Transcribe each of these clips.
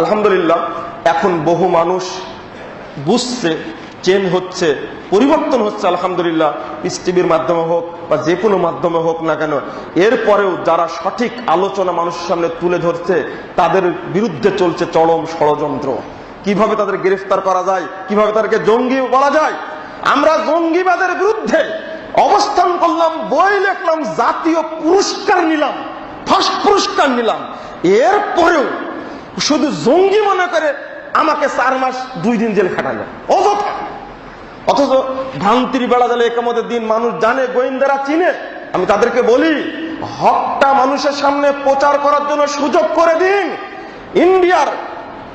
আলহামদুলিল্লাহ, এখন বহু মানুষ বুঝছে চেঞ্জ হচ্ছে, পরিবর্তন হচ্ছে আলহামদুলিল্লাহ পিস টিভির মাধ্যমে হোক বা যে কোনো মাধ্যমে হোক না কেন। এরপরেও যারা সঠিক আলোচনা মানুষের সামনে তুলে ধরছে, তাদের বিরুদ্ধে চলছে চরম ষড়যন্ত্র। কীভাবে তাদের গ্রেফতার করা যায়? কীভাবে তাদেরকে জঙ্গি বলা যায়? আমরা জঙ্গিবাদের বিরুদ্ধে অবস্থান করলাম, বই লিখলাম, জাতীয় পুরস্কার নিলাম, ফার্স্ট পুরস্কার নিলাম। এরপরেও শুধু জঙ্গি মনে করে আমাকে চার মাস, দুই দিন জেল খাটালো। অযথা। অথচ ভ্রান্তির বেড়া গেলে একামতের দিন মানুষ জানে, গোয়েন্দারা চিনে। আমি তাদেরকে বলি, হকটা মানুষের সামনে প্রচার করার জন্য সুযোগ করে দিন। ইন্ডিয়ার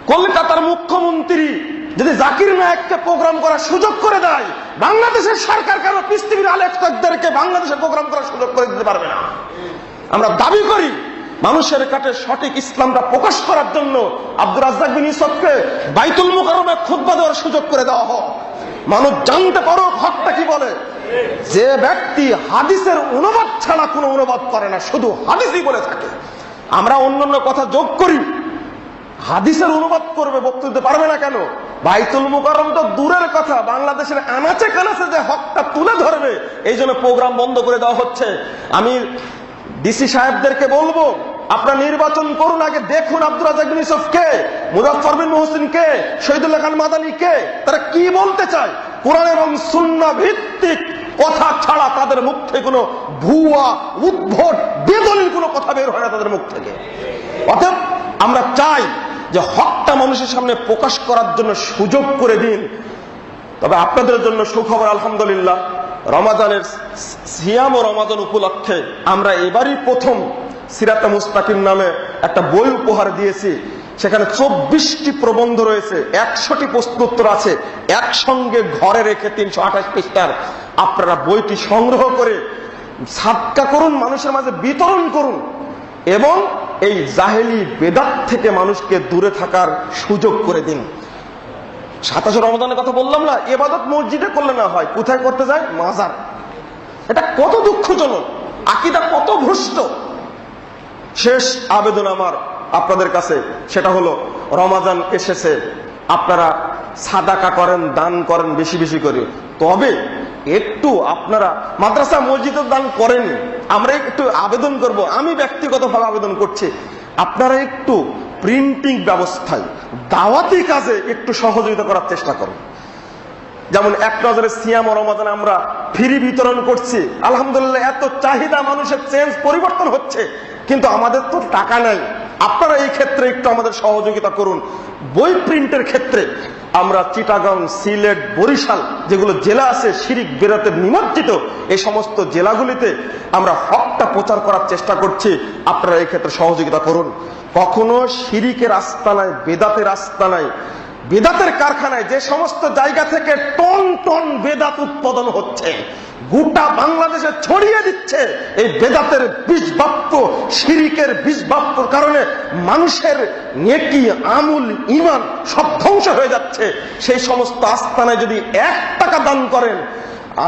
কলকাতার মুখ্যমন্ত্রী যদি জাকির নায়ককে প্রোগ্রাম করার সুযোগ করে দেয়, বাংলাদেশের সরকার কেন পৃথিবীর আলেখদেরকে বাংলাদেশে প্রোগ্রাম করার সুযোগ করে দিতে পারবে না? আমরা দাবি করি মানুষের কাছে সঠিক ইসলামটা প্রকাশ করার জন্য আব্দুর রাজ্জাক বিন ইসবকে বাইতুল মুকাররমে খুতবা দেওয়ার সুযোগ করে দেওয়া হোক। মানুষ জানতে পারো হকটা কি বলে। যে ব্যক্তি হাদিসের অনুবাদ ছাড়া কোনো অনুবাদ করে না, শুধু হাদিসই বলে থাকে। আমরা অন্যান্য কথা যোগ করি। হাদিসের অনুবাদ করবে বক্তব্য দিতে পারবে না কেন? বাইতুল মুকাররম তো দূরের কথা, বাংলাদেশের আনাচে কানাচে যে হকটা তুলে ধরবে, এই জন্য প্রোগ্রাম বন্ধ করে দেওয়া হচ্ছে। আমি ডিসি সাহেবদেরকে বলব আপনারা নির্বাচন করুন আগে দেখুন আব্দুল রাজাক বিন ইউসুফ কে মুজাফর বিন মোহসিন কে শহীদুল্লাহ খান মাদানী কে, তারা কি বলতে চায়? কোরআন এবং সুন্না ভিত্তিক কথা ছাড়া তাদের মুখ থেকে কোনো ভুয়া, উদ্ভট, বেদলিল কোনো কথা বের হয় না তাদের মুখ থেকে। অতএব আমরা চাই যে হকটা মানুষের সামনে প্রকাশ করার জন্য সুযোগ করে দিন। তবে আপনাদের জন্য সুখবর, আলহামদুলিল্লাহ, রমাজানের সিয়াম ও রমাজান উপলক্ষে আমরা এবারই প্রথম সিরাতা মুস্তাকিম নামে একটা বই উপহার দিয়েছি। সেখানে চব্বিশটি প্রবন্ধ রয়েছে, একশোটি প্রশ্নোত্তর আছে, একসঙ্গে ঘরে রেখে তিনশো আঠাশ পৃষ্ঠার। আপনারা বইটি সংগ্রহ করে সাতকা করুন, মানুষের মাঝে বিতরণ করুন এবং এই জাহেলি বেদাত থেকে মানুষকে দূরে থাকার সুযোগ করে দিন। সাতাশে রমজানের কথা বললাম না, এবাদত মসজিদে করলে না হয়, কোথায় করতে যায়? মাজার। এটা কত দুঃখজনক, আকিদা কত ভ্রষ্ট। শেষ আবেদন আমার আপনাদের কাছে। সেটা হলো, রমাজান এসেছে, আপনারা সাদাকা করেন, দান করেন বেশি বেশি করে। তবে একটু আপনারা মাদ্রাসা মসজিদের দান করেন। আমরা একটু আবেদন করব। আমি ব্যক্তিগতভাবে আবেদন করছি, আপনারা একটু প্রিন্টিং ব্যবস্থায়, দাওয়াতি কাজে একটু সহযোগিতা করার চেষ্টা করুন। যেমন এক নজরে সিয়াম ও রমাজান আমরা ফ্রি বিতরণ করছি। আলহামদুলিল্লাহ, এত চাহিদা মানুষের চেঞ্জ পরিবর্তন হচ্ছে। কিন্তু আমাদের তো টাকা নাই। আপনারা এই ক্ষেত্রে একটু আমাদের সহযোগিতা করুন। বই প্রিন্টের ক্ষেত্রে আমরা চিটাগাং, সিলেট, বরিশাল যেগুলো জেলা আছে, শিরিক বেরাতে নিমজ্জিত, এই সমস্ত জেলাগুলিতে আমরা হকটা প্রচার করার চেষ্টা করছি। আপনারা এই ক্ষেত্রে সহযোগিতা করুন। কখনো শিরিকের আস্তানায়, বেদাতের আস্তানায় বেদাতের কারখানায় যে সমস্ত জায়গা থেকে টন টন বেদাত উৎপাদন হচ্ছে, গোটা বাংলাদেশে ছড়িয়ে দিচ্ছে, এই বেদাতের বীজ বাপ্য শিরিকের বীজ বাপ্যর কারণে মানুষের নেকি, আমুল ইমান সব ধ্বংস হয়ে যাচ্ছে সেই সমস্ত আস্থানায় যদি এক টাকা দান করেন,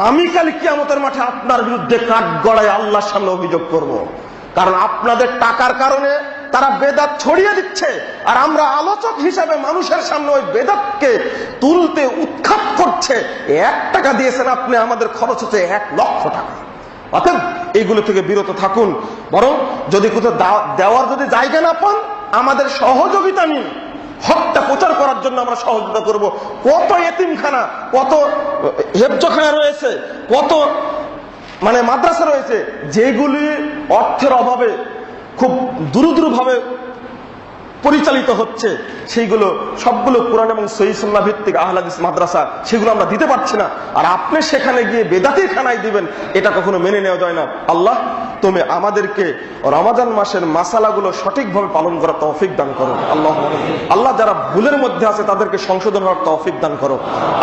আমি কাল কিয়ামতের মাঠে আপনার বিরুদ্ধে কাঠ গড়ায় আল্লাহর সামনে অভিযোগ করব। কারণ আপনাদের টাকার কারণে তারা বেদাত ছড়িয়ে দিচ্ছে। আর আমরা আলোচক হিসাবে মানুষের সামনে ওই বেদাতকে তুলতে উৎখাত করছে। এক টাকা দিয়েছেন আপনি, আমাদের খরচ হচ্ছে এক লক্ষ টাকা। অতএব এইগুলো থেকে বিরত থাকুন। বরং যদি কোথাও দেওয়ার যদি জায়গা না পান, আমাদের সহযোগিতা নিন। হকটা প্রচার করার জন্য আমরা সহযোগিতা করব। কত এতিমখানা, কত হেফজখানা রয়েছে, কত মানে মাদ্রাসা রয়েছে, যেগুলি অর্থের অভাবে খুব দূর ভাবে পরিচালিত হচ্ছে, সেইগুলো সবগুলো কোরআন এবং সহিসুল্লাহ ভিত্তিক আহলাদিস মাদ্রাসা, সেগুলো আমরা দিতে পারছি না। আর আপনি সেখানে গিয়ে বেদাতির খানায় দিবেন, এটা কখনো মেনে নেওয়া যায় না। আল্লাহ তুমি আমাদেরকে রমাজান মাসের মাসালাগুলো সঠিকভাবে পালন করার তৌফিক দান করো আল্লাহ আল্লাহ যারা ভুলের মধ্যে আছে, তাদেরকে সংশোধন হওয়ার তৌফিক দান করো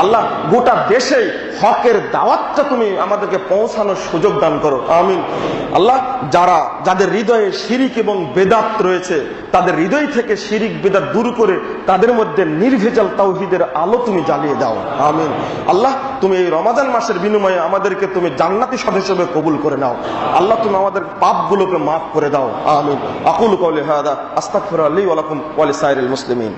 আল্লাহ গোটা দেশে হকের দাওয়াতটা তুমি আমাদেরকে পৌঁছানোর সুযোগ দান করো আমিন। আল্লাহ যারা, যাদের হৃদয়ে শিরিক এবং বেদাত রয়েছে, তাদের হৃদয় থেকে শিরিক, বেদাত দূর করে তাদের মধ্যে নির্ভেজাল তাওহিদের আলো তুমি জ্বালিয়ে দাও। আমিন। আল্লাহ তুমি এই রমাজান মাসের বিনিময়ে আমাদেরকে তুমি জান্নাতি সদস্য কবুল করে নাও। আল্লাহ তুমি আমাদের আমাদের পাপগুলোকে মাফ করে দাও। আমিন। আকুল কওলি হাদা আস্তাকফির আলী ওয়ালাকুম ওয়ালি সাইরুল মুসলিমিন।